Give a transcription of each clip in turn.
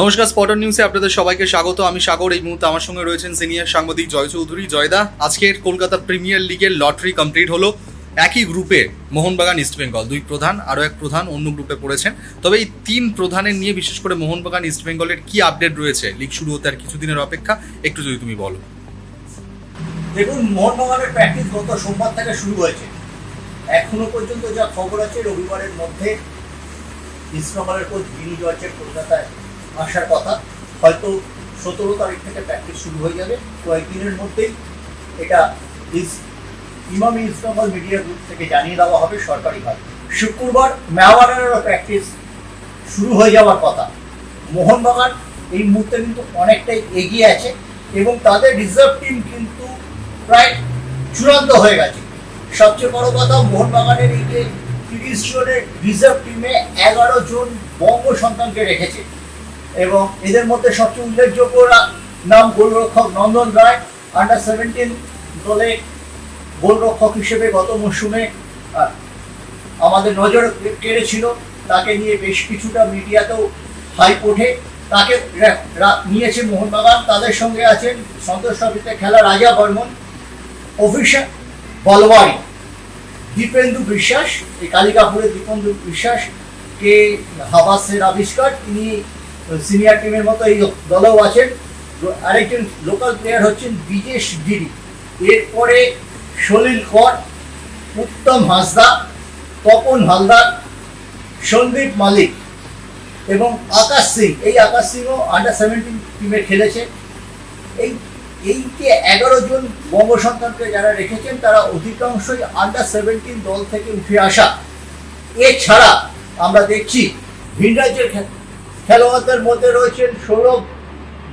নমস্কার স্পটার নিউজে আপনাদের সবাইকে স্বাগত। আমি সাগর, এই মুহূর্তে আমার সঙ্গে রয়েছেন সিনিয়র সাংবাদিক জয় চৌধুরী। জয়দা, আজকের কলকাতা প্রিমিয়ার লিগের লটারি কমপ্লিট হলো। একই গ্রুপে মোহনবাগান ইস্ট বেঙ্গল দুই প্রধান, আরও এক প্রধান, অন্য গ্রুপে পড়েছেন। তবে এই তিন প্রধানের নিয়ে বিশেষ করে মোহনবাগান ইস্ট বেঙ্গলের কি আপডেট রয়েছে? লিগ শুরু হতে আর কিছুদিনের অপেক্ষা। একটু যদি তুমি বলো। দেখুন, মোহনবাগানের প্র্যাকটিস গত সোমবার থেকে শুরু হয়েছে। এখনও পর্যন্ত যা খবর আছে, রবিবারের মধ্যে ইস্টবেঙ্গলের কোচ বিনি জর্জের কলকাতায় আসার কথা, হয়তো সতেরো তারিখ থেকে প্র্যাকটিস শুরু হয়ে যাবে। কয়েকদিনের মধ্যেই এটা ইস ইমামি ইস্টবেঙ্গল মিডিয়া গ্রুপ থেকে জানিয়ে দেওয়া হবে সরকারিভাবে। শুক্রবার মেওয়ারেরও প্র্যাকটিস শুরু হয়ে যাওয়ার কথা। মোহনবাগান এই মুহূর্তে কিন্তু অনেকটাই এগিয়ে আছে এবং তাদের রিজার্ভ টিম কিন্তু প্রায় চূড়ান্ত হয়ে গেছে। সবচেয়ে বড় কথা, মোহনবাগানের এই যে তিরিশ জনের রিজার্ভ টিমে এগারো জন বঙ্গ সন্তানকে রেখেছে। এবং এদের মধ্যে সবচেয়ে উল্লেখযোগ্য নাম গোলরক্ষক নন্দন রায় আন্ডার সেভেন্টিন দলে গোলরক্ষক হিসেবে গত মরশুমে আমাদের নজর কেড়েছিল। তাকে নিয়ে বেশ কিছুটা মিডিয়াতেও হাইপ ওঠে তাকে নিয়েছে মোহনবাগান। তাদের সঙ্গে আছেন সন্তোষ ট্রফিতে খেলা রাজা বর্মন অফিসার বলওয়ারি, দীপেন্দু বিশ্বাস, এই কালিকাপুরের দীপেন্দু বিশ্বাস, কে হাবাসের আবিষ্কার, তিনি সিনিয়র টিমের মতো এই দলেও আছেন আরেকজন লোকাল প্লেয়ার হচ্ছেন বিজেশ গিরি। এরপরে সলিল কর, উত্তম হাসদা, তপন হালদার, সন্দীপ মালিক এবং আকাশ সিং। এই আকাশ সিংও আন্ডার সেভেন্টিন টিমে খেলেছে। এই এই যে এগারো জন বঙ্গ সন্তানকে যারা রেখেছেন, তারা অধিকাংশই আন্ডার সেভেন্টিন দল থেকে উঠে আসা। এছাড়া আমরা দেখছি ভিন রাজ্যের খে- খেলোয়াড়দের মধ্যে রয়েছেন সৌরভ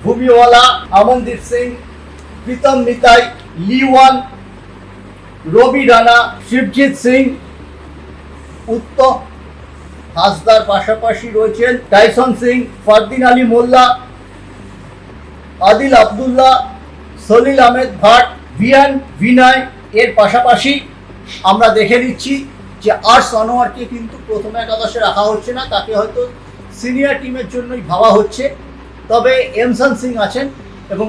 ভূমিওয়ালা, আমনদীপ সিং, প্রীতম নিতাই, লিওয়ান, রবি রানা, শিবজিৎ সিং, উত্তম হাসদার পাশাপাশি রয়েছেন টাইসন সিং, ফারদিন আলী মোল্লা, আদিল আবদুল্লাহ, সলিল আহমেদ ভাট ভিয়ান বিনয়। এর পাশাপাশি আমরা দেখে নিচ্ছি যে আর্টস আনোয়ারকে কিন্তু প্রথমে একাদশে রাখা হচ্ছে না, তাকে হয়তো সিনিয়র টিমের জন্যই ভাবা হচ্ছে। তবে এমসান সিং আছেন এবং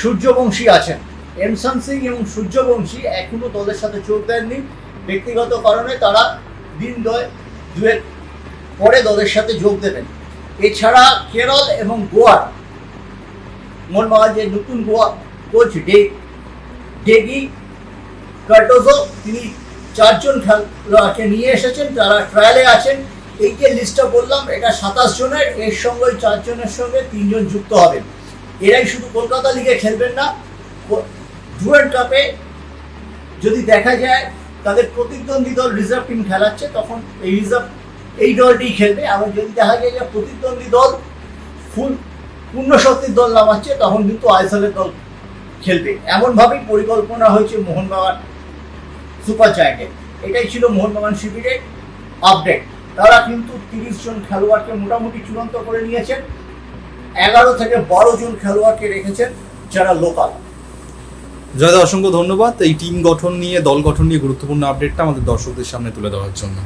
সূর্যবংশী আছেন। এমসান সিং এবং সূর্যবংশী এখনও দলের সাথে যোগ দেননি। ব্যক্তিগত কারণে তারা দিন দয় দুয়েক পরে দলের সাথে যোগ দেবেন। এছাড়া কেরল এবং গোয়ার মোহনবাগান যে নতুন গোয়া কোচ ডে ডেগি কার্টোজো, তিনি চারজন খেলোয়াড়কে নিয়ে এসেছেন। যারা ট্রায়ালে আছেন এই যে লিস্টটা বললাম, এটা সাতাশ জনের, এর সঙ্গে ওই চারজনের সঙ্গে তিনজন যুক্ত হবেন। এরাই শুধু কলকাতা লিগে খেলবেন না ডুয়েন্ট কাপে যদি দেখা যায়, তাদের প্রতিদ্বন্দ্বী দল রিজার্ভ টিম খেলাচ্ছে, তখন এই রিজার্ভ এই দলটি খেলবে। আবার যদি দেখা যায় যে প্রতিদ্বন্দ্বী দল ফুল পূর্ণ শক্তির দল নামাচ্ছে, তখন কিন্তু আইসলের দল খেলবে। এমনভাবেই পরিকল্পনা হয়েছে মোহনবাগান সুপার জায়ান্টের এটাই ছিল মোহনবাগান শিবিরের আপডেট তারা কিন্তু তিরিশ জন খেলোয়াড়কে মোটামুটি চূড়ান্ত করে নিয়েছেন। এগারো থেকে বারো জন খেলোয়াড়কে রেখেছেন যারা লোকাল। জয়দা, অসংখ্য ধন্যবাদ। এই টিম গঠন নিয়ে, দল গঠন নিয়ে গুরুত্বপূর্ণ আপডেটটা আমাদের দর্শকদের সামনে তুলে দেওয়ার জন্য।